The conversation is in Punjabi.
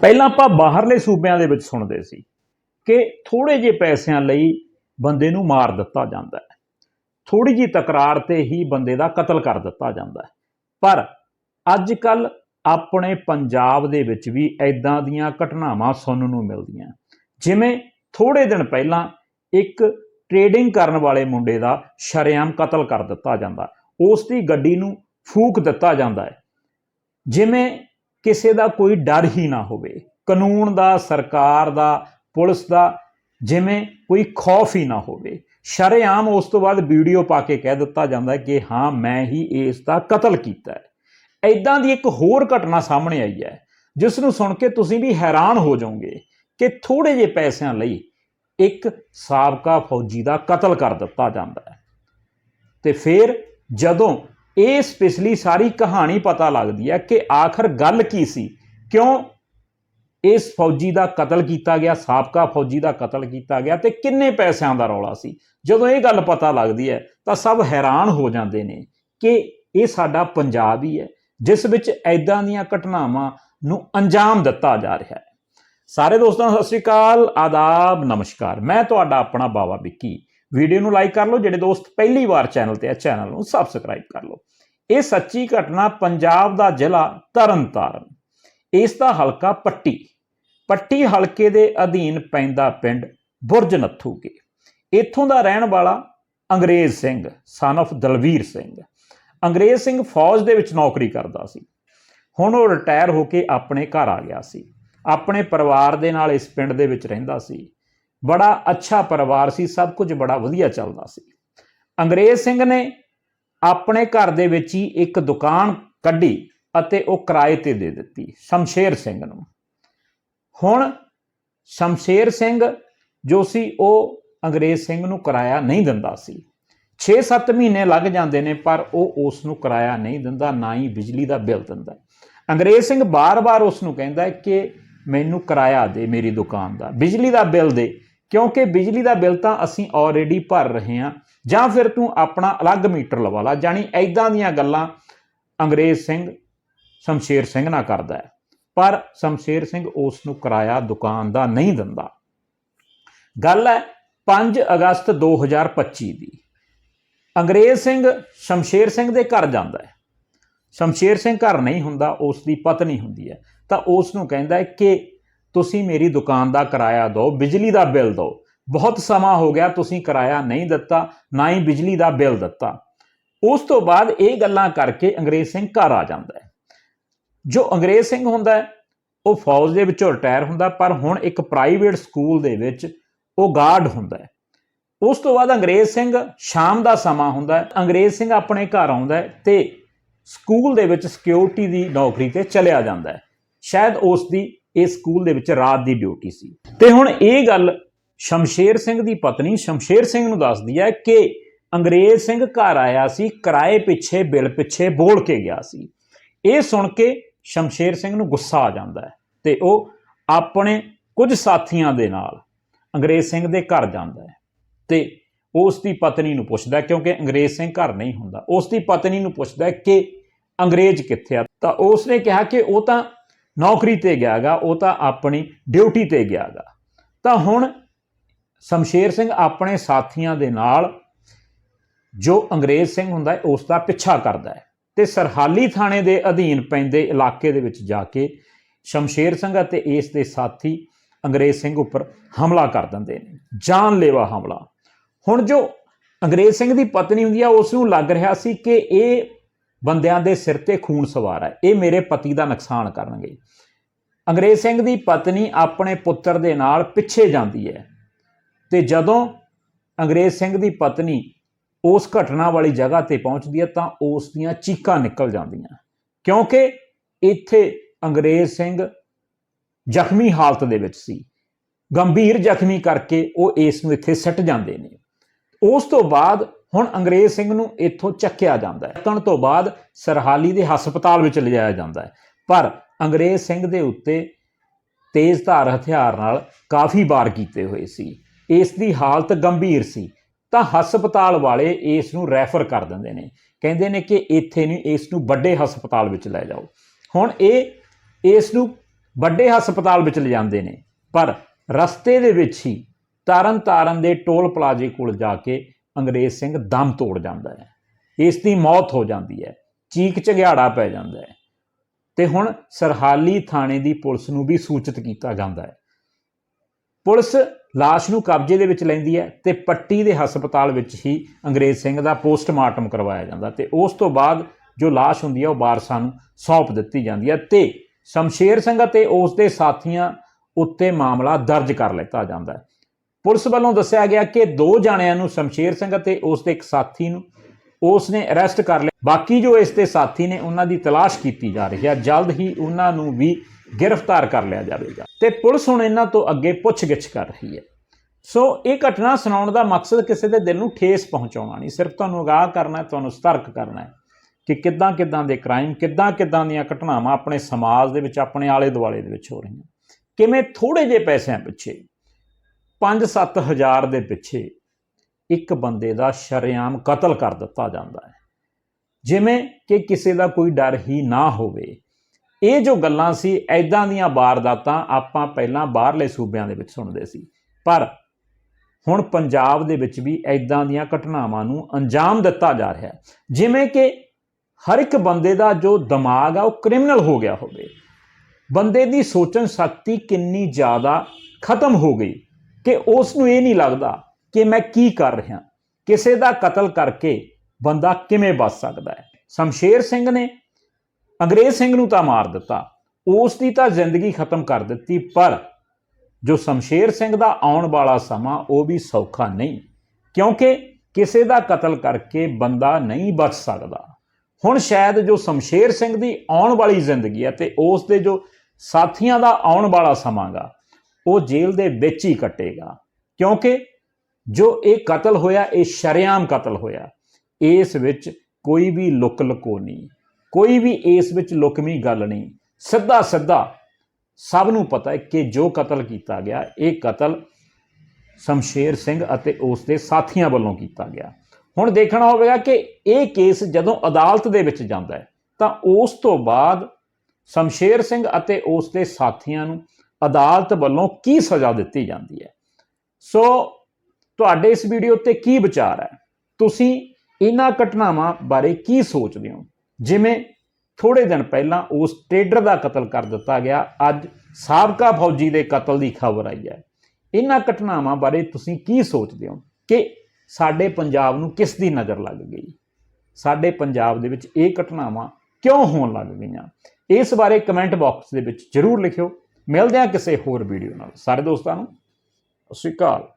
ਪਹਿਲਾਂ ਆਪਾਂ ਬਾਹਰਲੇ ਸੂਬਿਆਂ ਦੇ ਵਿੱਚ ਸੁਣਦੇ ਸੀ ਕਿ ਥੋੜੇ ਜਿਹੇ ਪੈਸਿਆਂ ਲਈ ਬੰਦੇ ਨੂੰ ਮਾਰ ਦਿੱਤਾ ਜਾਂਦਾ ਹੈ। ਥੋੜੀ ਜਿਹੀ ਤਕਰਾਰ ਤੇ ਹੀ ਬੰਦੇ ਦਾ ਕਤਲ ਕਰ ਦਿੱਤਾ ਜਾਂਦਾ ਹੈ। ਪਰ ਅੱਜ ਕੱਲ ਆਪਣੇ ਪੰਜਾਬ ਦੇ ਵਿੱਚ ਵੀ ਐਦਾਂ ਦੀਆਂ ਘਟਨਾਵਾਂ ਸੁਣਨ ਨੂੰ ਮਿਲਦੀਆਂ ਜਿਵੇਂ ਥੋੜੇ ਦਿਨ ਪਹਿਲਾਂ ਇੱਕ ਟ੍ਰੇਡਿੰਗ ਕਰਨ ਵਾਲੇ ਮੁੰਡੇ ਦਾ ਸ਼ਰੇਆਮ ਕਤਲ ਕਰ ਦਿੱਤਾ ਜਾਂਦਾ ਉਸ ਦੀ ਗੱਡੀ ਨੂੰ ਫੂਕ ਦਿੱਤਾ ਜਾਂਦਾ ਹੈ। ਜਿਵੇਂ ਕਿਸੇ ਦਾ ਕੋਈ ਡਰ ਹੀ ਨਾ ਹੋਵੇ। ਕਾਨੂੰਨ ਦਾ, ਸਰਕਾਰ ਦਾ, ਪੁਲਿਸ ਦਾ ਜਿਵੇਂ ਕੋਈ ਖੌਫ ਹੀ ਨਾ ਹੋਵੇ। ਸ਼ਰੇਆਮ ਉਸ ਤੋਂ ਬਾਅਦ ਵੀਡੀਓ ਪਾ ਕੇ ਕਹਿ ਦਿੱਤਾ ਜਾਂਦਾ ਕਿ ਹਾਂ, ਮੈਂ ਹੀ ਇਸ ਦਾ ਕਤਲ ਕੀਤਾ ਹੈ। ਐਦਾਂ ਦੀ ਇੱਕ ਹੋਰ ਘਟਨਾ ਸਾਹਮਣੇ ਆਈ ਹੈ, ਜਿਸ ਨੂੰ ਸੁਣ ਕੇ ਤੁਸੀਂ ਵੀ ਹੈਰਾਨ ਹੋ ਜਾਓਗੇ ਕਿ ਥੋੜੇ ਜਿਹੇ ਪੈਸਿਆਂ ਲਈ ਇੱਕ ਸਾਬਕਾ ਫੌਜੀ ਦਾ ਕਤਲ ਕਰ ਦਿੱਤਾ ਜਾਂਦਾ ਹੈ। ਤੇ ਫਿਰ ਜਦੋਂ ਇਹ ਪਿਛਲੀ ਸਾਰੀ ਕਹਾਣੀ ਪਤਾ ਲੱਗਦੀ ਹੈ ਕਿ ਆਖਰ ਗੱਲ ਕੀ ਸੀ। ਕਿਉਂ? ਇਸ ਫੌਜੀ ਦਾ ਕਤਲ ਕੀਤਾ ਗਿਆ, ਸਾਬਕਾ ਫੌਜੀ ਦਾ ਕਤਲ ਕੀਤਾ ਗਿਆ ਤੇ ਕਿੰਨੇ ਪੈਸਿਆਂ ਦਾ ਰੌਲਾ ਸੀ। ਜਦੋਂ ਇਹ ਗੱਲ ਪਤਾ ਲੱਗਦੀ ਹੈ ਤਾਂ ਸਭ ਹੈਰਾਨ ਹੋ ਜਾਂਦੇ ਨੇ ਕਿ ਇਹ ਸਾਡਾ ਪੰਜਾਬ ਹੀ ਹੈ, ਜਿਸ ਵਿੱਚ ਐਦਾਂ ਦੀਆਂ ਘਟਨਾਵਾਂ ਨੂੰ ਅੰਜਾਮ ਦਿੱਤਾ ਜਾ ਰਿਹਾ ਹੈ। ਸਾਰੇ ਦੋਸਤਾਂ, ਸਤਿ ਸ੍ਰੀ ਅਕਾਲ, ਆਦਾਬ, ਨਮਸਕਾਰ। ਮੈਂ ਤੁਹਾਡਾ ਆਪਣਾ ਬਾਵਾ ਵਿੱਕੀ। ਵੀਡੀਓ ਨੂੰ ਲਾਈਕ ਕਰ ਲਓ, ਜਿਹੜੇ ਦੋਸਤ ਪਹਿਲੀ ਵਾਰ ਚੈਨਲ ਤੇ ਆ, ਚੈਨਲ ਨੂੰ ਸਬਸਕ੍ਰਾਈਬ ਕਰ ਲਓ। ਇਹ ਸੱਚੀ ਘਟਨਾ ਪੰਜਾਬ ਦਾ ਜ਼ਿਲ੍ਹਾ ਤਰਨਤਾਰਨ। ਇਸ ਦਾ ਹਲਕਾ ਪੱਟੀ। ਪੱਟੀ ਹਲਕੇ ਦੇ ਅਧੀਨ ਪੈਂਦਾ ਪਿੰਡ ਬੁਰਜ ਨੱਥੂਕੇ ਇੱਥੋਂ ਦਾ ਰਹਿਣ ਵਾਲਾ ਅੰਗਰੇਜ਼ ਸਿੰਘ ਸਨ of ਦਲਵੀਰ ਸਿੰਘ। ਅੰਗਰੇਜ਼ ਸਿੰਘ ਫੌਜ ਦੇ ਵਿੱਚ ਨੌਕਰੀ ਕਰਦਾ ਸੀ। ਹੁਣ ਉਹ ਰਿਟਾਇਰ ਹੋ ਕੇ ਆਪਣੇ ਘਰ ਆ ਗਿਆ ਸੀ। ਆਪਣੇ ਪਰਿਵਾਰ ਦੇ ਨਾਲ ਇਸ ਪਿੰਡ ਦੇ ਵਿੱਚ ਰਹਿੰਦਾ ਸੀ। ਬੜਾ ਅੱਛਾ ਪਰਿਵਾਰ ਸੀ, ਸਭ ਕੁਝ ਬੜਾ ਵਧੀਆ ਚੱਲਦਾ ਸੀ। ਅੰਗਰੇਜ਼ ਸਿੰਘ ਨੇ ਆਪਣੇ ਘਰ ਦੇ ਵਿੱਚ ਹੀ ਇੱਕ ਦੁਕਾਨ ਕੱਢੀ ਅਤੇ ਉਹ ਕਿਰਾਏ ਤੇ ਦੇ ਦਿੱਤੀ, ਸ਼ਮਸ਼ੇਰ ਸਿੰਘ ਨੂੰ। ਹੁਣ ਸ਼ਮਸ਼ੇਰ ਸਿੰਘ ਜੋ ਸੀ, ਉਹ ਅੰਗਰੇਜ਼ ਸਿੰਘ ਨੂੰ ਕਿਰਾਇਆ ਨਹੀਂ ਦਿੰਦਾ ਸੀ। 6-7 ਮਹੀਨੇ ਲੱਗ ਜਾਂਦੇ ਨੇ, ਪਰ ਉਹ ਉਸ ਨੂੰ ਕਿਰਾਇਆ ਨਹੀਂ ਦਿੰਦਾ, ਨਾ ਹੀ ਬਿਜਲੀ ਦਾ ਬਿੱਲ ਦਿੰਦਾ। ਅੰਗਰੇਜ਼ ਸਿੰਘ ਬਾਰ-ਬਾਰ ਉਸ ਨੂੰ ਕਹਿੰਦਾ ਕਿ ਮੈਨੂੰ ਕਿਰਾਇਆ ਦੇ, ਮੇਰੀ ਦੁਕਾਨ ਦਾ, ਬਿਜਲੀ ਦਾ ਬਿੱਲ ਦੇ। ਕਿਉਂਕਿ ਬਿਜਲੀ ਦਾ ਬਿੱਲ ਤਾਂ ਅਸੀਂ ਆਲਰੇਡੀ ਭਰ ਰਹੇ ਹਾਂ। ਜਾਂ ਫਿਰ ਤੂੰ ਆਪਣਾ ਅਲੱਗ ਮੀਟਰ ਲਵਾ ਲਾ ਜਾਨੀ ਐਦਾਂ ਦੀਆਂ ਗੱਲਾਂ ਅੰਗਰੇਜ਼ ਸਿੰਘ, ਸ਼ਮਸ਼ੇਰ ਸਿੰਘ ਨਾਲ ਕਰਦਾ ਹੈ। ਪਰ ਸ਼ਮਸ਼ੇਰ ਸਿੰਘ ਉਸ ਨੂੰ ਕਿਰਾਇਆ ਦੁਕਾਨ ਦਾ ਨਹੀਂ ਦਿੰਦਾ। ਗੱਲ ਹੈ 5 ਅਗਸਤ 2025 ਦੀ। ਅੰਗਰੇਜ਼ ਸਿੰਘ ਸ਼ਮਸ਼ੇਰ ਸਿੰਘ ਦੇ ਘਰ ਜਾਂਦਾ ਹੈ। ਸ਼ਮਸ਼ੇਰ ਸਿੰਘ ਘਰ ਨਹੀਂ ਹੁੰਦਾ ਉਸ ਦੀ ਪਤਨੀ ਹੁੰਦੀ ਹੈ। ਤਾਂ ਉਸ ਨੂੰ ਕਹਿੰਦਾ ਹੈ ਕਿ ਤੁਸੀਂ ਮੇਰੀ ਦੁਕਾਨ ਦਾ ਕਿਰਾਇਆ ਦਿਓ, ਬਿਜਲੀ ਦਾ ਬਿੱਲ ਦਿਓ। ਬਹੁਤ ਸਮਾਂ ਹੋ ਗਿਆ ਤੁਸੀਂ ਕਿਰਾਇਆ ਨਹੀਂ ਦਿੱਤਾ, ਨਾ ਹੀ ਬਿਜਲੀ ਦਾ ਬਿੱਲ ਦਿੱਤਾ। ਉਸ ਤੋਂ ਬਾਅਦ ਇਹ ਗੱਲਾਂ ਕਰਕੇ ਅੰਗਰੇਜ਼ ਸਿੰਘ ਘਰ ਆ ਜਾਂਦਾ ਹੈ। ਜੋ ਅੰਗਰੇਜ਼ ਸਿੰਘ ਹੁੰਦਾ ਹੈ, ਉਹ ਫੌਜ ਦੇ ਵਿੱਚੋਂ ਰਿਟਾਇਰ ਹੁੰਦਾ, ਪਰ ਹੁਣ ਇੱਕ ਪ੍ਰਾਈਵੇਟ ਸਕੂਲ ਦੇ ਵਿੱਚ ਉਹ ਗਾਰਡ ਹੁੰਦਾ ਹੈ। ਉਸ ਤੋਂ ਬਾਅਦ ਅੰਗਰੇਜ਼ ਸਿੰਘ ਸ਼ਾਮ ਦਾ ਸਮਾਂ ਹੁੰਦਾ ਹੈ, ਅੰਗਰੇਜ਼ ਸਿੰਘ ਆਪਣੇ ਘਰ ਆਉਂਦਾ ਹੈ ਤੇ ਸਕੂਲ ਦੇ ਵਿੱਚ ਸਿਕਿਉਰਿਟੀ ਦੀ ਨੌਕਰੀ ਤੇ ਚਲਿਆ ਜਾਂਦਾ ਹੈ। ਸ਼ਾਇਦ ਉਸ ਦੀ ਇਹ ਸਕੂਲ ਦੇ ਵਿੱਚ ਰਾਤ ਦੀ ਡਿਊਟੀ ਸੀ। ਤੇ ਹੁਣ ਇਹ ਗੱਲ ਸ਼ਮਸ਼ੇਰ ਸਿੰਘ ਦੀ ਪਤਨੀ ਸ਼ਮਸ਼ੇਰ ਸਿੰਘ ਨੂੰ ਦੱਸਦੀ ਹੈ ਕਿ ਅੰਗਰੇਜ਼ ਸਿੰਘ ਘਰ ਆਇਆ ਸੀ, ਕਿਰਾਏ ਪਿੱਛੇ, ਬਿੱਲ ਪਿੱਛੇ ਬੋਲ ਕੇ ਗਿਆ ਸੀ। ਇਹ ਸੁਣ ਕੇ ਸ਼ਮਸ਼ੇਰ ਸਿੰਘ ਨੂੰ ਗੁੱਸਾ ਆ ਜਾਂਦਾ ਹੈ ਤੇ ਉਹ ਆਪਣੇ ਕੁਝ ਸਾਥੀਆਂ ਦੇ ਨਾਲ ਅੰਗਰੇਜ਼ ਸਿੰਘ ਦੇ ਘਰ ਜਾਂਦਾ ਹੈ ਤੇ ਉਸ ਦੀ ਪਤਨੀ ਨੂੰ ਪੁੱਛਦਾ ਕਿਉਂਕਿ ਅੰਗਰੇਜ਼ ਸਿੰਘ ਘਰ ਨਹੀਂ ਹੁੰਦਾ। ਉਸ ਦੀ ਪਤਨੀ ਨੂੰ ਪੁੱਛਦਾ ਕਿ ਅੰਗਰੇਜ਼ ਕਿੱਥੇ ਆ? ਤਾਂ ਉਸ ਨੇ ਕਿਹਾ ਕਿ ਉਹ ਤਾਂ ਨੌਕਰੀ ਤੇ ਗਿਆਗਾ, ਉਹ ਤਾਂ ਆਪਣੀ ਡਿਊਟੀ ਤੇ ਗਿਆਗਾ। ਤਾਂ ਹੁਣ ਸ਼ਮਸ਼ੇਰ ਸਿੰਘ ਆਪਣੇ ਸਾਥੀਆਂ ਦੇ ਨਾਲ ਜੋ ਅੰਗਰੇਜ਼ ਸਿੰਘ ਹੁੰਦਾ ਹੈ, ਉਸ ਦਾ ਪਿੱਛਾ ਕਰਦਾ ਹੈ ਤੇ ਸਰਹਾਲੀ ਥਾਣੇ ਦੇ ਅਧੀਨ ਪੈਂਦੇ ਇਲਾਕੇ ਦੇ ਵਿੱਚ ਜਾ ਕੇ ਸ਼ਮਸ਼ੇਰ ਸਿੰਘ ਅਤੇ ਇਸ ਦੇ ਸਾਥੀ ਅੰਗਰੇਜ਼ ਸਿੰਘ ਉੱਪਰ ਹਮਲਾ ਕਰ ਦਿੰਦੇ ਨੇ, ਜਾਨਲੇਵਾ ਹਮਲਾ। ਹੁਣ ਜੋ ਅੰਗਰੇਜ਼ ਸਿੰਘ ਦੀ ਪਤਨੀ ਹੁੰਦੀ ਆ, ਉਸ ਨੂੰ ਲੱਗ ਰਿਹਾ ਸੀ ਕਿ ਇਹ ਬੰਦਿਆਂ ਦੇ ਸਿਰ ਤੇ ਖੂਨ ਸਵਾਰ ਹੈ। ਇਹ ਮੇਰੇ ਪਤੀ ਦਾ ਨੁਕਸਾਨ ਕਰਨਗੇ। ਅੰਗਰੇਜ਼ ਸਿੰਘ ਦੀ ਪਤਨੀ ਆਪਣੇ ਪੁੱਤਰ ਦੇ ਨਾਲ ਪਿੱਛੇ ਜਾਂਦੀ ਹੈ ਤੇ ਜਦੋਂ ਅੰਗਰੇਜ਼ ਸਿੰਘ ਦੀ ਪਤਨੀ ਉਸ ਘਟਨਾ ਵਾਲੀ ਜਗ੍ਹਾ ਤੇ ਪਹੁੰਚਦੀ ਹੈ ਤਾਂ ਉਸ ਦੀਆਂ ਚੀਕਾਂ ਨਿਕਲ ਜਾਂਦੀਆਂ। ਕਿਉਂਕਿ ਇੱਥੇ ਅੰਗਰੇਜ਼ ਸਿੰਘ ਜ਼ਖਮੀ ਹਾਲਤ ਦੇ ਵਿੱਚ ਸੀ। ਗੰਭੀਰ ਜ਼ਖਮੀ ਕਰਕੇ ਉਹ ਇਸ ਨੂੰ ਇੱਥੇ ਸੱਟ ਜਾਂਦੇ ਨੇ। ਉਸ ਤੋਂ ਬਾਅਦ ਹੁਣ ਅੰਗਰੇਜ਼ ਸਿੰਘ ਨੂੰ ਇੱਥੋਂ ਚੱਕਿਆ ਜਾਂਦਾ ਹੈ। ਚੱਕਣ ਤੋਂ ਬਾਅਦ ਸਰਹਾਲੀ ਦੇ ਹਸਪਤਾਲ ਵਿੱਚ ਲਿਜਾਇਆ ਜਾਂਦਾ ਹੈ। ਪਰ ਅੰਗਰੇਜ਼ ਸਿੰਘ ਦੇ ਉੱਤੇ ਤੇਜ਼ ਧਾਰ ਹਥਿਆਰ ਨਾਲ ਕਾਫੀ ਵਾਰ ਕੀਤੇ ਹੋਏ ਸੀ। ਇਸ ਦੀ ਹਾਲਤ ਗੰਭੀਰ ਸੀ। ਤਾਂ ਹਸਪਤਾਲ ਵਾਲੇ ਇਸ ਨੂੰ ਰੈਫਰ ਕਰ ਦਿੰਦੇ ਨੇ। ਕਹਿੰਦੇ ਨੇ ਕਿ ਇੱਥੇ ਨਹੀਂ, ਇਸ ਨੂੰ ਵੱਡੇ ਹਸਪਤਾਲ ਵਿੱਚ ਲੈ ਜਾਓ। ਹੁਣ ਇਹ, ਇਸ ਨੂੰ ਵੱਡੇ ਹਸਪਤਾਲ ਵਿੱਚ ਲਿਜਾਂਦੇ ਨੇ। ਪਰ ਰਸਤੇ ਦੇ ਵਿੱਚ ਹੀ ਤਰਨ ਤਾਰਨ ਦੇ ਟੋਲ ਪਲਾਜ਼ੇ ਕੋਲ ਜਾ ਕੇ ਅੰਗਰੇਜ਼ ਸਿੰਘ ਦਮ ਤੋੜ ਜਾਂਦਾ ਹੈ। ਇਸ ਦੀ ਮੌਤ ਹੋ ਜਾਂਦੀ ਹੈ। ਚੀਕ ਝਗਿਆੜਾ ਪੈ ਜਾਂਦਾ ਹੈ। ਤੇ ਹੁਣ ਸਰਹਾਲੀ ਥਾਣੇ ਦੀ ਪੁਲਿਸ ਨੂੰ ਵੀ ਸੂਚਿਤ ਕੀਤਾ ਜਾਂਦਾ ਹੈ। ਪੁਲਿਸ ਲਾਸ਼ ਨੂੰ ਕਬਜ਼ੇ ਦੇ ਵਿੱਚ ਲੈਂਦੀ ਹੈ ਤੇ ਪੱਟੀ ਦੇ ਹਸਪਤਾਲ ਵਿੱਚ ਹੀ ਅੰਗਰੇਜ਼ ਸਿੰਘ ਦਾ ਪੋਸਟਮਾਰਟਮ ਕਰਵਾਇਆ ਜਾਂਦਾ ਤੇ ਉਸ ਤੋਂ ਬਾਅਦ ਜੋ ਲਾਸ਼ ਹੁੰਦੀ ਹੈ ਉਹ ਵਾਰਸਾਂ ਨੂੰ ਸੌਂਪ ਦਿੱਤੀ ਜਾਂਦੀ ਹੈ ਤੇ ਸ਼ਮਸ਼ੇਰ ਸਿੰਘ ਅਤੇ ਉਸ ਦੇ ਸਾਥੀਆਂ ਉੱਤੇ ਮਾਮਲਾ ਦਰਜ ਕਰ ਲਿੱਤਾ ਜਾਂਦਾ ਹੈ। ਪੁਲਿਸ ਵੱਲੋਂ ਦੱਸਿਆ ਗਿਆ ਕਿ ਦੋ ਜਾਣਿਆਂ ਨੂੰ ਸ਼ਮਸ਼ੇਰ ਸਿੰਘ ਅਤੇ ਉਸ ਦੇ ਇੱਕ ਸਾਥੀ ਨੂੰ ਉਸ ਨੇ ਅਰੈਸਟ ਕਰ ਲਿਆ। ਬਾਕੀ ਜੋ ਇਸ ਦੇ ਸਾਥੀ ਨੇ, ਉਹਨਾਂ ਦੀ ਤਲਾਸ਼ ਕੀਤੀ ਜਾ ਰਹੀ ਹੈ। ਜਲਦ ਹੀ ਉਹਨਾਂ ਨੂੰ ਵੀ ਗ੍ਰਿਫਤਾਰ ਕਰ ਲਿਆ ਜਾਵੇਗਾ। ਤੇ ਪੁਲਿਸ ਹੁਣ ਇਹਨਾਂ ਤੋਂ ਅੱਗੇ ਪੁੱਛਗਿੱਛ ਕਰ ਰਹੀ ਹੈ। ਸੋ ਇਹ ਘਟਨਾ ਸੁਣਾਉਣ ਦਾ ਮਕਸਦ ਕਿਸੇ ਦੇ ਦਿਲ ਨੂੰ ਠੇਸ ਪਹੁੰਚਾਉਣਾ ਨਹੀਂ। ਸਿਰਫ ਤੁਹਾਨੂੰ ਅਗਾਹ ਕਰਨਾ ਹੈ, ਤੁਹਾਨੂੰ ਸਤਰਕ ਕਰਨਾ ਹੈ ਕਿ ਕਿੱਦਾਂ ਕਿੱਦਾਂ ਦੇ ਕ੍ਰਾਈਮ, ਕਿੱਦਾਂ ਕਿੱਦਾਂ ਦੀਆਂ ਘਟਨਾਵਾਂ ਆਪਣੇ ਸਮਾਜ ਦੇ ਵਿੱਚ, ਆਪਣੇ ਆਲੇ ਦੁਆਲੇ ਦੇ ਵਿੱਚ ਹੋ ਰਹੀਆਂ। ਕਿਵੇਂ ਥੋੜੇ ਜਿਹੇ ਪੈਸਿਆਂ ਪਿੱਛੇ 5-7 ਹਜ਼ਾਰ ਦੇ ਪਿੱਛੇ ਇੱਕ ਬੰਦੇ ਦਾ ਸ਼ਰੇਆਮ ਕਤਲ ਕਰ ਦਿੱਤਾ ਜਾਂਦਾ ਹੈ। ਜਿਵੇਂ ਕਿ ਕਿਸੇ ਦਾ ਕੋਈ ਡਰ ਹੀ ਨਾ ਹੋਵੇ। ਇਹ ਜੋ ਗੱਲਾਂ ਸੀ ਐਦਾਂ ਦੀਆਂ ਵਾਰਦਾਤਾਂ ਆਪਾਂ ਪਹਿਲਾਂ ਬਾਹਰਲੇ ਸੂਬਿਆਂ ਦੇ ਵਿੱਚ ਸੁਣਦੇ ਸੀ। ਪਰ ਹੁਣ ਪੰਜਾਬ ਦੇ ਵਿੱਚ ਵੀ ਐਦਾਂ ਦੀਆਂ ਘਟਨਾਵਾਂ ਨੂੰ ਅੰਜਾਮ ਦਿੱਤਾ ਜਾ ਰਿਹਾ ਹੈ। ਜਿਵੇਂ ਕਿ ਹਰ ਇੱਕ ਬੰਦੇ ਦਾ ਜੋ ਦਿਮਾਗ ਆ, ਉਹ ਕ੍ਰਿਮੀਨਲ ਹੋ ਗਿਆ ਹੋਵੇ। ਬੰਦੇ ਦੀ ਸੋਚਣ ਸ਼ਕਤੀ ਕਿੰਨੀ ਜ਼ਿਆਦਾ ਖਤਮ ਹੋ ਗਈ। ਕਿ ਉਸ ਨੂੰ ਇਹ ਨਹੀਂ ਲੱਗਦਾ ਕਿ ਮੈਂ ਕੀ ਕਰ ਰਿਹਾ, ਕਿਸੇ ਦਾ ਕਤਲ ਕਰਕੇ ਬੰਦਾ ਕਿਵੇਂ ਬਚ ਸਕਦਾ ਹੈ। ਸ਼ਮਸ਼ੇਰ ਸਿੰਘ ਨੇ ਅੰਗਰੇਜ਼ ਸਿੰਘ ਨੂੰ ਤਾਂ ਮਾਰ ਦਿੱਤਾ ਉਸ ਦੀ ਤਾਂ ਜ਼ਿੰਦਗੀ ਖਤਮ ਕਰ ਦਿੱਤੀ, ਪਰ ਜੋ ਸ਼ਮਸ਼ੇਰ ਸਿੰਘ ਦਾ ਆਉਣ ਵਾਲਾ ਸਮਾਂ, ਉਹ ਵੀ ਸੌਖਾ ਨਹੀਂ, ਕਿਉਂਕਿ ਕਿਸੇ ਦਾ ਕਤਲ ਕਰਕੇ ਬੰਦਾ ਨਹੀਂ ਬਚ ਸਕਦਾ। ਹੁਣ ਸ਼ਾਇਦ ਜੋ ਸ਼ਮਸ਼ੇਰ ਸਿੰਘ ਦੀ ਆਉਣ ਵਾਲੀ ਜ਼ਿੰਦਗੀ ਹੈ ਤੇ ਉਸ ਦੇ ਜੋ ਸਾਥੀਆਂ ਦਾ ਆਉਣ ਵਾਲਾ ਸਮਾਂਗਾ ਉਹ ਜੇਲ੍ਹ ਦੇ ਵਿੱਚ ਹੀ ਕੱਟੇਗਾ। ਕਿਉਂਕਿ ਜੋ ਇਹ ਕਤਲ ਹੋਇਆ, ਇਹ ਸ਼ਰੇਆਮ ਕਤਲ ਹੋਇਆ। ਇਸ ਵਿੱਚ ਕੋਈ ਵੀ ਲੁਕ ਲੁਕੋ ਨਹੀਂ। ਕੋਈ ਵੀ ਇਸ ਵਿੱਚ ਲੁਕਵੀਂ ਗੱਲ ਨਹੀਂ। ਸਿੱਧਾ ਸਿੱਧਾ ਸਭ ਨੂੰ ਪਤਾ ਹੈ ਕਿ ਜੋ ਕਤਲ ਕੀਤਾ ਗਿਆ, ਇਹ ਕਤਲ ਸ਼ਮਸ਼ੇਰ ਸਿੰਘ ਅਤੇ ਉਸ ਦੇ ਸਾਥੀਆਂ ਵੱਲੋਂ ਕੀਤਾ ਗਿਆ। ਹੁਣ ਦੇਖਣਾ ਹੋਵੇਗਾ ਕਿ ਇਹ ਕੇਸ ਜਦੋਂ ਅਦਾਲਤ ਦੇ ਵਿੱਚ ਜਾਂਦਾ ਹੈ, ਤਾਂ ਉਸ ਤੋਂ ਬਾਅਦ ਸ਼ਮਸ਼ੇਰ ਸਿੰਘ ਅਤੇ ਉਸ ਦੇ ਸਾਥੀਆਂ ਨੂੰ ਅਦਾਲਤ ਵੱਲੋਂ ਕੀ ਸਜ਼ਾ ਦਿੱਤੀ ਜਾਂਦੀ ਹੈ? ਸੋ ਤੁਹਾਡੇ ਇਸ ਵੀਡੀਓ ਤੇ ਕੀ ਵਿਚਾਰ ਹੈ? ਤੁਸੀਂ ਇਹਨਾਂ ਘਟਨਾਵਾਂ ਬਾਰੇ ਕੀ ਸੋਚਦੇ ਹੋ? ਜਿਵੇਂ ਥੋੜੇ ਦਿਨ ਪਹਿਲਾਂ ਉਸ ਟ੍ਰੇਡਰ ਦਾ ਕਤਲ ਕਰ ਦਿੱਤਾ ਗਿਆ, ਅੱਜ ਸਾਬਕਾ ਫੌਜੀ ਦੇ ਕਤਲ ਦੀ ਖਬਰ ਆਈ ਹੈ। ਇਹਨਾਂ ਘਟਨਾਵਾਂ ਬਾਰੇ ਤੁਸੀਂ ਕੀ ਸੋਚਦੇ ਹੋ? ਕਿ ਸਾਡੇ ਪੰਜਾਬ ਨੂੰ ਕਿਸ ਦੀ ਨਜ਼ਰ ਲੱਗ ਗਈ? ਸਾਡੇ ਪੰਜਾਬ ਦੇ ਵਿੱਚ ਇਹ ਘਟਨਾਵਾਂ ਕਿਉਂ ਹੋਣ ਲੱਗ ਗਈਆਂ? ਇਸ ਬਾਰੇ ਕਮੈਂਟ ਬਾਕਸ ਦੇ ਵਿੱਚ ਜਰੂਰ ਲਿਖਿਓ। ਮਿਲਦੇ ਹਾਂ ਕਿਸੇ ਹੋਰ ਵੀਡੀਓ ਨਾਲ। ਸਾਰੇ ਦੋਸਤਾਂ ਨੂੰ ਸਤਿ ਸ਼੍ਰੀ ਅਕਾਲ।